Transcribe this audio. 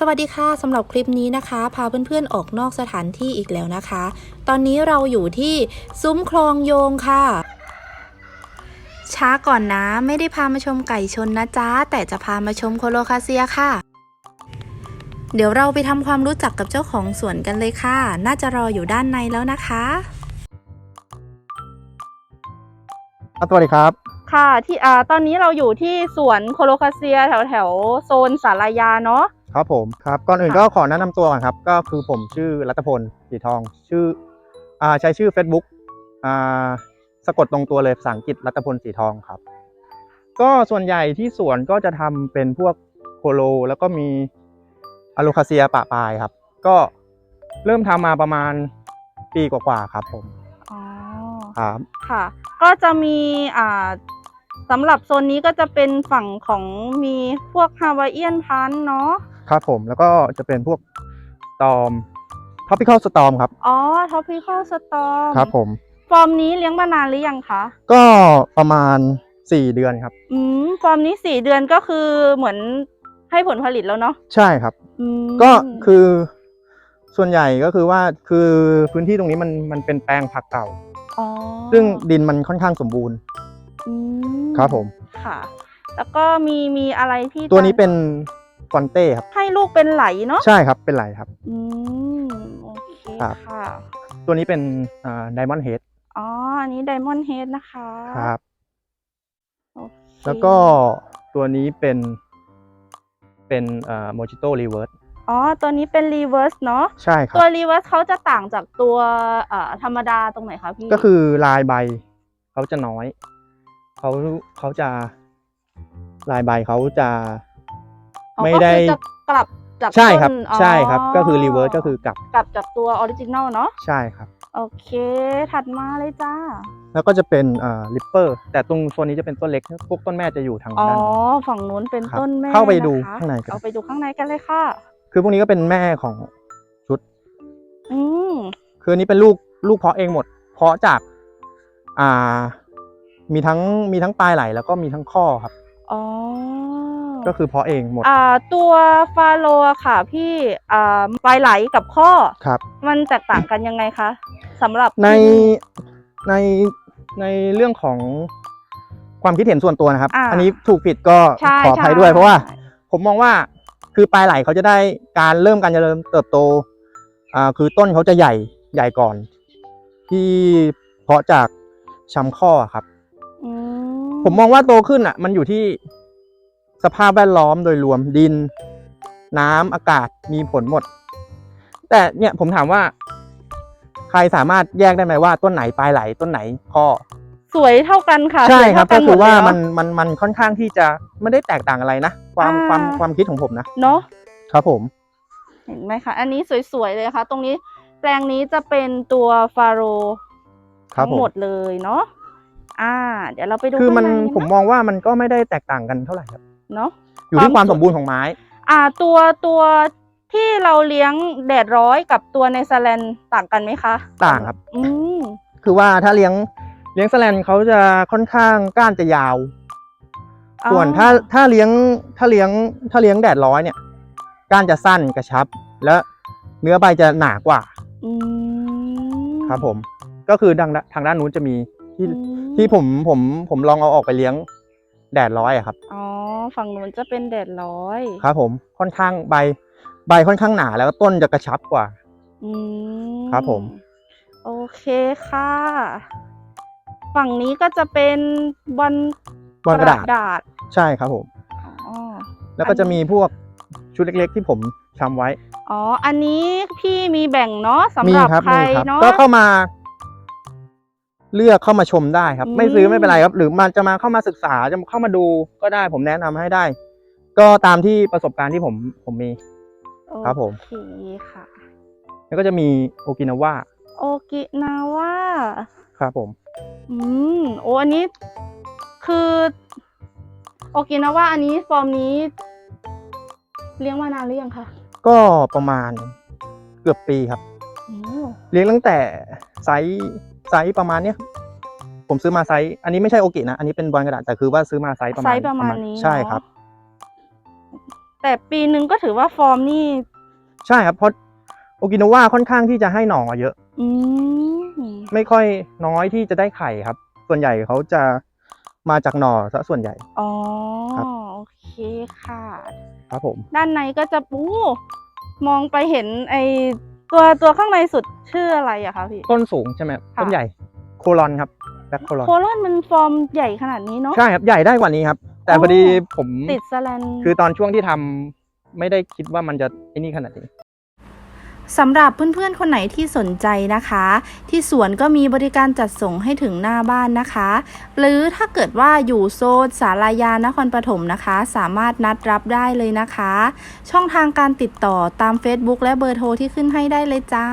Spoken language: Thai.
สวัสดีค่ะสำหรับคลิปนี้นะคะ พาเพื่อนๆออกนอกสถานที่อีกแล้วนะคะ ตอนนี้เราอยู่ที่ซุ้มคลองโยงค่ะ ช้าก่อนนะ ไม่ได้พามาชมไก่ชนนะจ๊ะ แต่จะพามาชมโคโลคาเซียค่ะ เดี๋ยวเราไปทำความรู้จักกับเจ้าของสวนกันเลยค่ะ น่าจะรออยู่ด้านในแล้วนะคะครับสวัสดีครับ ค่ะที่อ่าตอนนี้เราอยู่ที่สวนโคโลคาเซียแถวแถวๆโซนสารยาเนาะ ครับผมครับก่อนอื่นค่ะก็ขอแนะนำตัวก่อนครับ ก็คือผมชื่อรัตพลสีทอง ชื่ออ่าใช้ชื่อ Facebook อ่าสะกดตรงตัวเลยภาษาอังกฤษรัตพลสีทองครับ ก็ส่วนใหญ่ที่สวนก็จะทำเป็นพวกโคโล แล้วก็มีอะโลคาเซียปะปลายครับ ก็เริ่มทำมาประมาณปีกว่าๆครับผมอ๋อครับค่ะ ก็จะมีอ่าสำหรับโซนนี้ก็จะเป็นฝั่งของมีพวกฮาวายเอียนพันเนาะ ครับผมแล้วก็จะเป็นพวกสตอมท็อปิคอลสตอมครับอ๋อท็อปพิคอลสตอมครับผมฟอร์มนี้เลี้ยงมานานหรือยังคะก็ประมาณ4เดือนครับอืมฟอร์มนี้สี่เดือนก็คือเหมือนให้ผลผลิตแล้วเนาะใช่ครับอืมก็คือส่วนใหญ่ก็คือว่าคือพื้นที่ตรงนี้มันมันเป็นแปลงผักเก่าอ๋อซึ่งดินมันค่อนข้างสมบูรณ์อืมครับผมค่ะ แล้วก็มีมีอะไรที่ตัวนี้เป็น ฟอนเต้ครับ ให้ลูกเป็นไหลเนาะใช่ครับเป็นไหลครับ อืมโอเคครับ ค่ะตัวนี้เป็นไดมอนด์เฮดอ๋ออันนี้ไดมอนด์เฮดนะคะครับ โอเคแล้วก็ตัวนี้เป็นเป็นโมจิโต้รีเวิร์สอ๋อตัวนี้เป็นรีเวิร์สเนาะใช่ครัตัวบรีเวิร์สเขาจะต่างจากตัวเอ่อธรรมดาตรงไหนคะพี่ก็คือลายใบเขาจะน้อยเขาเขาจะลายใบเขาจะ อ๋อไม่ก็ได้คือจะกลับจากใช่ครับ ต้นอ๋อใช่ครับ ก็คือรีเวิร์สก็คือกลับกลับจากตัวออริจินัลเนาะใช่ครับ โอเค ถัดมาเลยจ้า แล้วก็จะเป็นอ่าลิปเปอร์ แต่ตรงโซนนี้จะเป็นต้นเล็ก พวกต้นแม่จะอยู่ทางอ๋อ ด้านนู้นฝั่งนู้นเป็นครับต้นแม่เข้าไปดูะคะข้างในกัน เอาไปดูข้างในกันเลยค่ะ คือพวกนี้ก็เป็นแม่ของชุดอืมคืออันนี้เป็นลูกลูกเพาะเองหมด เพาะจากอ่ามีทั้งมีทั้งปลายไหลแล้วก็มีทั้งข้อครับ อ๋อ ก็คือเพาะเองหมดอ่าตัวฟาโลอะค่ะพี่อ่าปลายไหลกับข้อ ครับ มันแตกต่างกันยังไงคะสำหรับในที่ในในเรื่องของความคิดเห็นส่วนตัวนะครับ อ่าอันนี้ถูกผิดก็ใช่ขออภัยใช่ด้วยเพราะว่าผมมองว่าคือปลายไหลเขาจะได้การเริ่มการเจริญเติบโตอ่าคือต้นเขาจะใหญ่ใหญ่ก่อน ที่เพาะจากช้ำข้อครับ อืผมมองว่าโตขึ้นอะ มันอยู่ที่ สภาพแวดล้อมโดยรวมดิน น้ำอากาศมีผลหมด แต่เนี่ยผมถามว่า ใครสามารถแยกได้ไหมว่าต้นไหนปลายไหลต้นไหนข้อสวยเท่ากันค่ะใช่สวยครับเท่ก็นคือว่าหดเลยมันเะมันมันค่อนข้างที่จะไม่ได้แตกต่างอะไรนะความอ่าความความคิดของผมนะเนาะครับผม เห็นไหมคะอันนี้สวยๆเลยค่ะ ตรงนี้แปลงนี้จะเป็นตัวฟาโรครับทั้งผมหมดเลยเนาะอ่า เดี๋ยวเราไปดูคือมันข้างในผมมองว่ามันก็ไม่ได้แตกต่างกันเท่าไหร่ครับ เนาะอยู่ที่ความมคาวสสวยมบูรณ์ของไม้ อ่าตัวตัวที่เราเลี้ยงแดดร้อยกับตัวในสแลนต่างกันไหมคะ ต่างครับ อืมคือว่าถ้าเลี้ยงเลี้ยงแสแลนเขาจะค่อนข้างก้านจะยาวอ๋อส่วนถ้าถ้าเลี้ยงถ้าเลี้ยงถ้าเลี้ยงแดดร้อยเนี่ย ก้านจะสั้นกระชับ และเนื้อใบจะหนากว่าอืมครับผม ก็คือดังทางด้านนู้นจะมีที่อืมที่ผมผมผมลองเอาออกไปเลี้ยง แดดร้อยอะครับ อ๋อ ฝั่งนู้นจะเป็นแดดร้อย ครับ ผมค่อนข้างใบ ใบค่อนข้างหนาแล้วก็ต้นจะกระชับกว่า อืมครับผม โอเคค่ะ ฝั่งนี้ก็จะเป็นบอลบอลกระดาษดาษใช่ครับผม อ๋อ แล้วก็จะมีพวกชุดเล็ก ๆ ที่ผมทำไว้ อ๋อ อันนี้พี่มีแบ่งเนาะสำมีหรับครับใครมีครับ เนาะ ก็เข้ามา เลือกเข้ามาชมได้ครับอืมไม่ซื้อไม่เป็นไรครับ หรือมันจะมาเข้ามาศึกษาจะเข้ามาดูก็ได้ผมแนะนำให้ได้ ก็ตามที่ประสบการณ์ที่ผมผมมี ครับผมโอเคค่ะ แล้วก็จะมีโอกินาวาโอกินาว่าครับผม อืมโอ้อันนี้คือโอกินาว่าอันนี้ฟอร์มนี้ เลี้ยงมานานหรือยังคะก็ประมาณเกือบปีครับโอ้เลี้ยงตั้งแต่ไซส์ ไซส์ประมาณเนี้ยผมซื้อมาไซส์อันนี้ไม่ใช่โอกินะ อันนี้เป็นบอลกระดาษแต่คือว่าซื้อมาไซส์ประมาณไซส์ประมาณนี้ใช่เนอะครับ แต่ปีหนึ่งก็ถือว่าฟอร์มนี่ ใช่ครับเพราะโอกินาวาค่อนข้างที่จะให้หน่อเยอะ อืมไม่ค่อยน้อยที่จะได้ไข่ครับ ส่วนใหญ่เขาจะมาจากหน่อซะส่วนใหญ่ อ๋อครับโอเคค่ะ ครับผม ด้านในก็จะปูมองไปเห็นไอ ตัวตัวข้างในสุดชื่ออะไรอะคะพี่ ต้นสูงใช่ไหมครับค่ะต้นใหญ่โคลอนครับแบ็คโคลอนโคโลนมันฟอร์มใหญ่ขนาดนี้เนาะ ใช่ครับใหญ่ได้กว่านี้ครับ แต่อ๋อพอดีผมติดสแลนคือตอนช่วงที่ทำไม่ได้คิดว่ามันจะไอ้นี่ขนาดนี้ สำหรับเพื่อนๆ คนไหนที่สนใจนะคะ ที่สวนก็มีบริการจัดส่งให้ถึงหน้าบ้านนะคะ หรือถ้าเกิดว่าอยู่โซนสารายานครปฐมนะคะ สามารถนัดรับได้เลยนะคะ ช่องทางการติดต่อตาม Facebook และเบอร์โทรที่ขึ้นให้ได้เลยจ้า